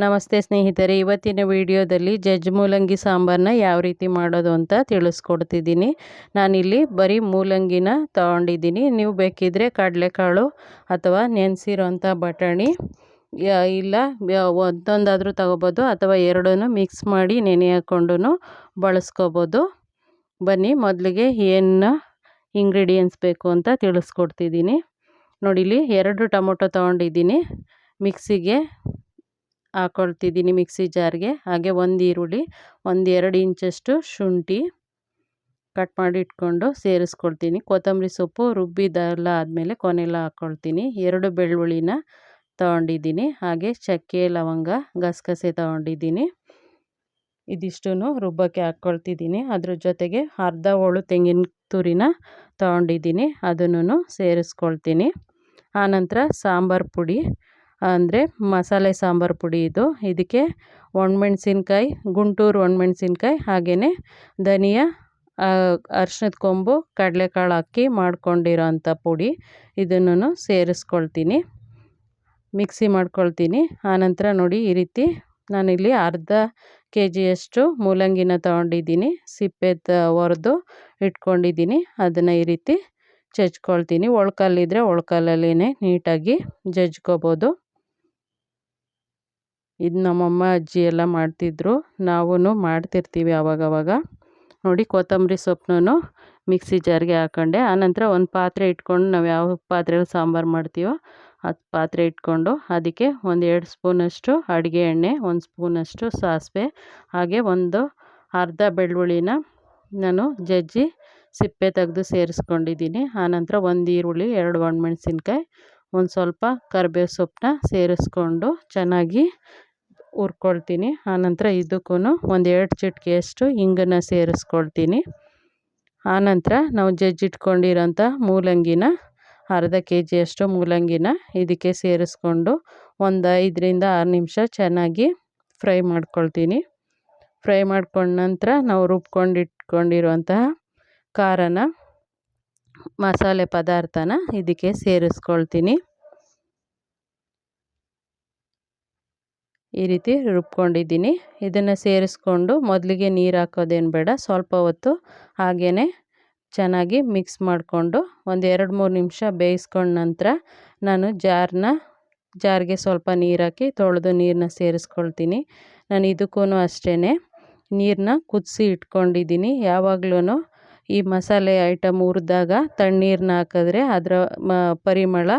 ನಮಸ್ತೆ ಸ್ನೇಹಿತರೆ, ಇವತ್ತಿನ ವಿಡಿಯೋದಲ್ಲಿ ಜಜ್ ಮೂಲಂಗಿ ಸಾಂಬಾರನ್ನ ಯಾವ ರೀತಿ ಮಾಡೋದು ಅಂತ ತಿಳಿಸ್ಕೊಡ್ತಿದ್ದೀನಿ. ನಾನಿಲ್ಲಿ ಬರೀ ಮೂಲಂಗಿನ ತಗೊಂಡಿದ್ದೀನಿ. ನೀವು ಬೇಕಿದ್ದರೆ ಕಡಲೆಕಾಳು ಅಥವಾ ನೆನೆಸಿರೋಂಥ ಬಟಾಣಿ ಇಲ್ಲ ಒಂದೊಂದಾದರೂ ತಗೋಬೋದು ಅಥವಾ ಎರಡೂ ಮಿಕ್ಸ್ ಮಾಡಿ ನೆನೆ ಹಾಕ್ಕೊಂಡು ಬಳಸ್ಕೋಬೋದು. ಬನ್ನಿ, ಮೊದಲಿಗೆ ಏನು ಇಂಗ್ರೀಡಿಯೆಂಟ್ಸ್ ಬೇಕು ಅಂತ ತಿಳಿಸ್ಕೊಡ್ತಿದ್ದೀನಿ. ನೋಡಿ ಇಲ್ಲಿ ಎರಡು ಟೊಮೊಟೊ ತೊಗೊಂಡಿದ್ದೀನಿ ಮಿಕ್ಸಿಗೆ. ಹಾಕ್ಕೊಳ್ತಿದ್ದೀನಿ ಮಿಕ್ಸಿ ಜಾರ್ಗೆ. ಹಾಗೆ ಒಂದು ಈರುಳ್ಳಿ, ಒಂದು ಎರಡು ಇಂಚಷ್ಟು ಶುಂಠಿ ಕಟ್ ಮಾಡಿ ಇಟ್ಕೊಂಡು ಸೇರಿಸ್ಕೊಳ್ತೀನಿ. ಕೊತ್ತಂಬರಿ ಸೊಪ್ಪು ರುಬ್ಬಿದೆಲ್ಲ ಆದಮೇಲೆ ಕೊನೆಲ್ಲ ಹಾಕ್ಕೊಳ್ತೀನಿ ಎರಡು ಬೆಳ್ಳುಳ್ಳಿನ ತೊಗೊಂಡಿದ್ದೀನಿ. ಹಾಗೆ ಚಕ್ಕೆ, ಲವಂಗ, ಗಸಗಸೆ ತೊಗೊಂಡಿದ್ದೀನಿ. ಇದಿಷ್ಟು ರುಬ್ಬಕ್ಕೆ ಹಾಕ್ಕೊಳ್ತಿದ್ದೀನಿ ಅದ್ರ ಜೊತೆಗೆ ಅರ್ಧ ಹೋಳು ತೆಂಗಿನ ತುರಿನ ತೊಗೊಂಡಿದ್ದೀನಿ. ಅದನ್ನು ಸೇರಿಸ್ಕೊಳ್ತೀನಿ. ಆನಂತರ ಸಾಂಬಾರು ಪುಡಿ. ಅಂದರೆ ಮಸಾಲೆ ಸಾಂಬಾರು ಪುಡಿ ಇದು. ಇದಕ್ಕೆ ಒಣಮೆಣ್ಸಿನ್ಕಾಯಿ, ಗುಂಟೂರು ಒಣಮೆಣ್ಸಿನ್ಕಾಯಿ ಹಾಗೆಯೇ ಧನಿಯಾ ಅರ್ಶಿನದ ಕೊಂಬು, ಕಡಲೆಕಾಳು ಹಾಕಿ ಮಾಡ್ಕೊಂಡಿರೋ ಅಂಥ ಪುಡಿ ಇದನ್ನು ಸೇರಿಸ್ಕೊಳ್ತೀನಿ. ಮಿಕ್ಸಿ ಮಾಡ್ಕೊಳ್ತೀನಿ. ಆನಂತರ ನೋಡಿ ಈ ರೀತಿ ನಾನಿಲ್ಲಿ ಅರ್ಧ ಕೆ ಜಿಯಷ್ಟು ಮೂಲಂಗಿನ ತೊಗೊಂಡಿದ್ದೀನಿ. ಸಿಪ್ಪೆ ತ ಒರೆದು ಇಟ್ಕೊಂಡಿದ್ದೀನಿ. ಅದನ್ನು ಈ ರೀತಿ ಜಜ್ಕೊಳ್ತೀನಿ ಒಳ್ಕಲ್ಲಿದ್ದರೆ ಒಳ್ಕಲ್ಲಲ್ಲೇ ನೀಟಾಗಿ ಜಜ್ಕೋಬೋದು. ಇದು ನಮ್ಮಮ್ಮ, ಅಜ್ಜಿ ಎಲ್ಲ ಮಾಡ್ತಿದ್ದರು ನಾವೂ ಮಾಡ್ತಿರ್ತೀವಿ ಆವಾಗವಾಗ ನೋಡಿ ಕೊತ್ತಂಬರಿ ಸೊಪ್ಪನ್ನು ಮಿಕ್ಸಿ ಜಾರಿಗೆ ಹಾಕೊಂಡೆ. ಆನಂತರ ಒಂದು ಪಾತ್ರೆ ಇಟ್ಕೊಂಡು ನಾವು ಯಾವ ಪಾತ್ರೆಯಲ್ಲಿ ಸಾಂಬಾರು ಮಾಡ್ತೀವೋ ಅದು ಪಾತ್ರೆ ಇಟ್ಕೊಂಡು ಅದಕ್ಕೆ ಒಂದು ಎರಡು ಸ್ಪೂನಷ್ಟು ಅಡುಗೆ ಎಣ್ಣೆ, ಒಂದು ಸ್ಪೂನಷ್ಟು ಸಾಸಿವೆ, ಹಾಗೆ ಒಂದು ಅರ್ಧ ಬೆಳ್ಳುಳ್ಳಿನ ನಾನು ಜಜ್ಜಿ ಸಿಪ್ಪೆ ತೆಗೆದು ಸೇರಿಸ್ಕೊಂಡಿದ್ದೀನಿ. ಆನಂತರ ಒಂದು ಈರುಳ್ಳಿ, ಎರಡು ಒಣಮೆಣ್ಸಿನ್ಕಾಯಿ ಒಂದು ಸ್ವಲ್ಪ ಕರ್ಬೇವು ಸೊಪ್ಪನ್ನ ಸೇರಿಸ್ಕೊಂಡು ಚೆನ್ನಾಗಿ ಹುರ್ಕೊಳ್ತೀನಿ. ಆನಂತರ ಇದಕ್ಕೂ ಒಂದು ಎರಡು ಚಿಟಿಕೆಯಷ್ಟು ಹಿಂಗನ್ನ ಸೇರಿಸ್ಕೊಳ್ತೀನಿ. ಆನಂತರ ನಾವು ಜಜ್ಜಿಟ್ಕೊಂಡಿರೋಂಥ ಮೂಲಂಗಿನ, ಅರ್ಧ ಕೆ ಜಿಯಷ್ಟು ಮೂಲಂಗಿನ ಇದಕ್ಕೆ ಸೇರಿಸ್ಕೊಂಡು ಒಂದು ಐದರಿಂದ ಆರು ನಿಮಿಷ ಚೆನ್ನಾಗಿ ಫ್ರೈ ಮಾಡ್ಕೊಳ್ತೀನಿ. ಫ್ರೈ ಮಾಡ್ಕೊಂಡ ನಂತರ ನಾವು ರುಬ್ಕೊಂಡಿಟ್ಕೊಂಡಿರುವಂತಹ ಖಾರನ ಮಸಾಲೆ ಪದಾರ್ಥನ ಇದಕ್ಕೆ ಸೇರಿಸ್ಕೊಳ್ತೀನಿ. ಈ ರೀತಿ ರುಬ್ಕೊಂಡಿದ್ದೀನಿ. ಇದನ್ನು ಸೇರಿಸ್ಕೊಂಡು ಮೊದಲಿಗೆ ನೀರು ಹಾಕೋದೇನು ಬೇಡ. ಸ್ವಲ್ಪ ಹೊತ್ತು ಹಾಗೆಯೇ ಚೆನ್ನಾಗಿ ಮಿಕ್ಸ್ ಮಾಡಿಕೊಂಡು ಒಂದು ಎರಡು ಮೂರು ನಿಮಿಷ ಬೇಯಿಸ್ಕೊಂಡ ನಂತರ ನಾನು ಜಾರನ್ನ ಜಾರಿಗೆ ಸ್ವಲ್ಪ ನೀರು ಹಾಕಿ ತೊಳೆದು ನೀರನ್ನ ಸೇರಿಸ್ಕೊಳ್ತೀನಿ. ನಾನು ಇದಕ್ಕೂ ಅಷ್ಟೇ ನೀರನ್ನ ಕುದಿಸಿ ಇಟ್ಕೊಂಡಿದ್ದೀನಿ. ಯಾವಾಗಲೂ ಈ ಮಸಾಲೆ ಐಟಮ್ ಹುರಿದಾಗ ತಣ್ಣೀರನ್ನ ಹಾಕಿದ್ರೆ ಅದರ ಮ, ಪರಿಮಳ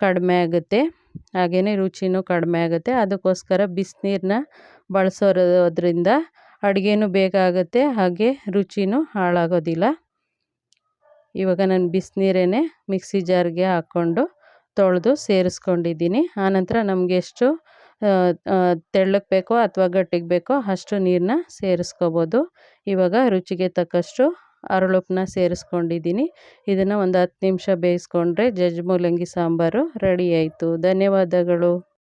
ಕಡಿಮೆ ಆಗುತ್ತೆ. ಹಾಗೆಯೇ ರುಚಿಯೂ ಕಡಿಮೆ ಆಗುತ್ತೆ. ಅದಕ್ಕೋಸ್ಕರ ಬಿಸಿನೀರನ್ನ ಬಳಸೋದ್ರಿಂದ ಅಡುಗೆನೂ ಬೇಗ ಆಗುತ್ತೆ, ಹಾಗೆ ರುಚಿಯೂ ಹಾಳಾಗೋದಿಲ್ಲ. ಇವಾಗ ನಾನು ಬಿಸಿನೀರೇ ಮಿಕ್ಸಿ ಜಾರ್ಗೆ ಹಾಕ್ಕೊಂಡು ತೊಳೆದು ಸೇರಿಸ್ಕೊಂಡಿದ್ದೀನಿ. ಆನಂತರ ನಮಗೆ ಎಷ್ಟು ತೆಳ್ಳಗೆ ಬೇಕೋ ಅಥವಾ ಗಟ್ಟಿಗೆ ಬೇಕೋ ಅಷ್ಟು ನೀರನ್ನ ಸೇರಿಸ್ಕೋಬೋದು. ಇವಾಗ ರುಚಿಗೆ ತಕ್ಕಷ್ಟು ಅರಳುಪ್ಪನ್ನ ಸೇರಿಸ್ಕೊಂಡಿದ್ದೀನಿ. ಇದನ್ನು ಒಂದು ಹತ್ತು ನಿಮಿಷ ಬೇಯಿಸ್ಕೊಂಡ್ರೆ ಜಜ್ಜಿ ಮೂಲಂಗಿ ಸಾಂಬಾರು ರೆಡಿ ಆಯಿತು. ಧನ್ಯವಾದಗಳು.